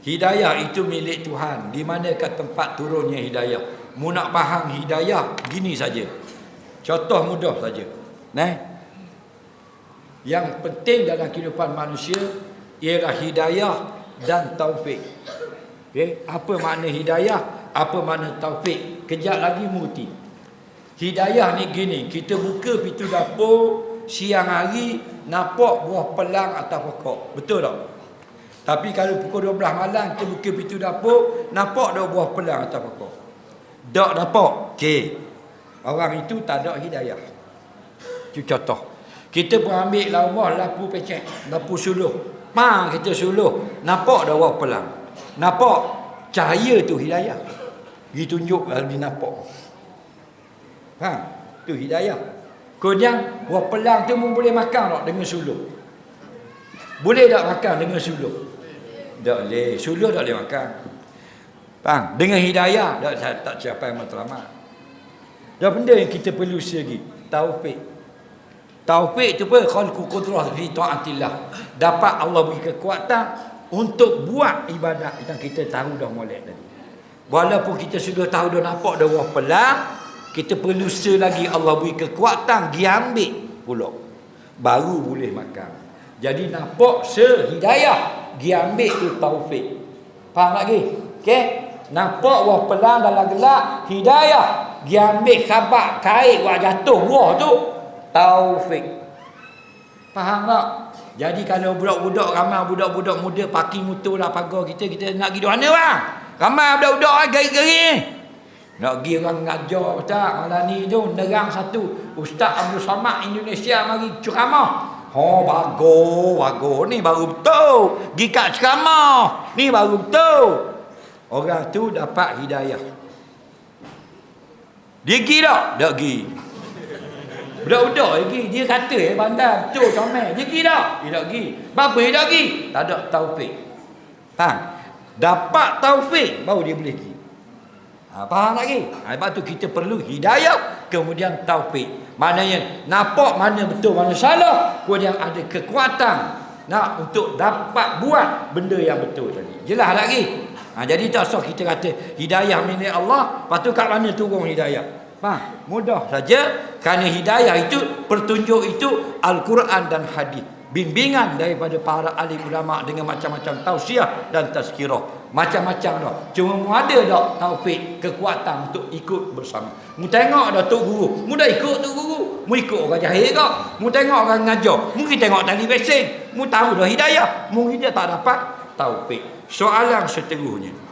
Hidayah itu milik Tuhan. Di manakah tempat turunnya hidayah? Mu nak faham hidayah, gini saja. Contoh mudah saja. Nah. Yang penting dalam kehidupan manusia ialah hidayah dan taufik. Okey, apa makna hidayah? Apa makna taufik? Kejap lagi muti. Hidayah ni gini, kita buka pintu dapur siang hari nampak buah pelang atas pokok. Betul tak? Tapi kalau pukul 12 malam kita buka pintu dapur, nampak dah buah pelang atas pokok. Tak dapat. Okey. Orang itu tak ada hidayah. Itu contoh. Kita pun ambil lawa lapu pecek, lapu suluh. Ma kita suluh, nampak dah buah pelang. Nampak cahaya tu hidayah. Ditunjuk kalau dinampak. Faham? Tu hidayah. Kemudian buah pelang tu pun boleh makan tak dengan suluh? Boleh tak makan dengan suluh? Tak boleh. Suluh tak boleh makan. Faham? Dengan hidayah tak, tak capai matlamat. Dan benda yang kita perlu lagi. Taufik. Taufik tu pun khalqu qudrah fi taatillah. Dapat Allah beri kekuatan untuk buat ibadat yang kita tahu dah molek tadi. Walaupun kita sudah tahu dah nampak dah buah pelang, kita perlu lagi Allah beri kekuatan pergi ambil pula. Baru boleh makan. Jadi nampak sehidayah pergi ambil tu taufik. Faham lagi? Okey? Nampak buah pelang dalam gelap, hidayah. Pergi ambil khabar kait buat jatuh buah tu. Taufik. Faham tak? Jadi kalau budak-budak ramai budak-budak muda parking motor lah pagar kita kita nak pergi mana bang? Ramai budak-budak ah gari-gari. Nak pergi orang ngajar ustaz malam ni tu nerang satu Ustaz Abdul Samad Indonesia mari ceramah. Oh bagus, bagus ni baru betul. Pergi kat ceramah. Ni baru betul. Orang tu dapat hidayah. Dia pergi tak? Tak pergi. Budak-budak lagi dia kata eh bandar betul comel. Dia pergi tak? Dia pergi. Berapa dia pergi? Tak ada taufik. Ha. Dapat taufik baru dia boleh pergi. Ha, faham lagi? Ha, sebab tu kita perlu hidayah kemudian taufik. Maknanya nampak mana betul mana salah, kemudian ada kekuatan nak untuk dapat buat benda yang betul tadi. Jelas lagi? Ha, jadi tak usah kita kata hidayah milik Allah, lepas tu kat mana turun hidayah? Faham? Mudah saja kerana hidayah itu pertunjuk itu Al-Quran dan hadis. Bimbingan daripada para alim ulama dengan macam-macam tausiah dan tazkirah. Macam-macam dah. Cuma mu ada tak taufik, kekuatan untuk ikut bersama. Mu tengok dah tok guru. Mu dah ikut tok guru. Mu ikut orang jahil kak. Mu tengok orang ngajar. Mungkin tengok tali besing. Mu tahu dah hidayah. Mungkin dia tak dapat taufik. Soalan seterusnya.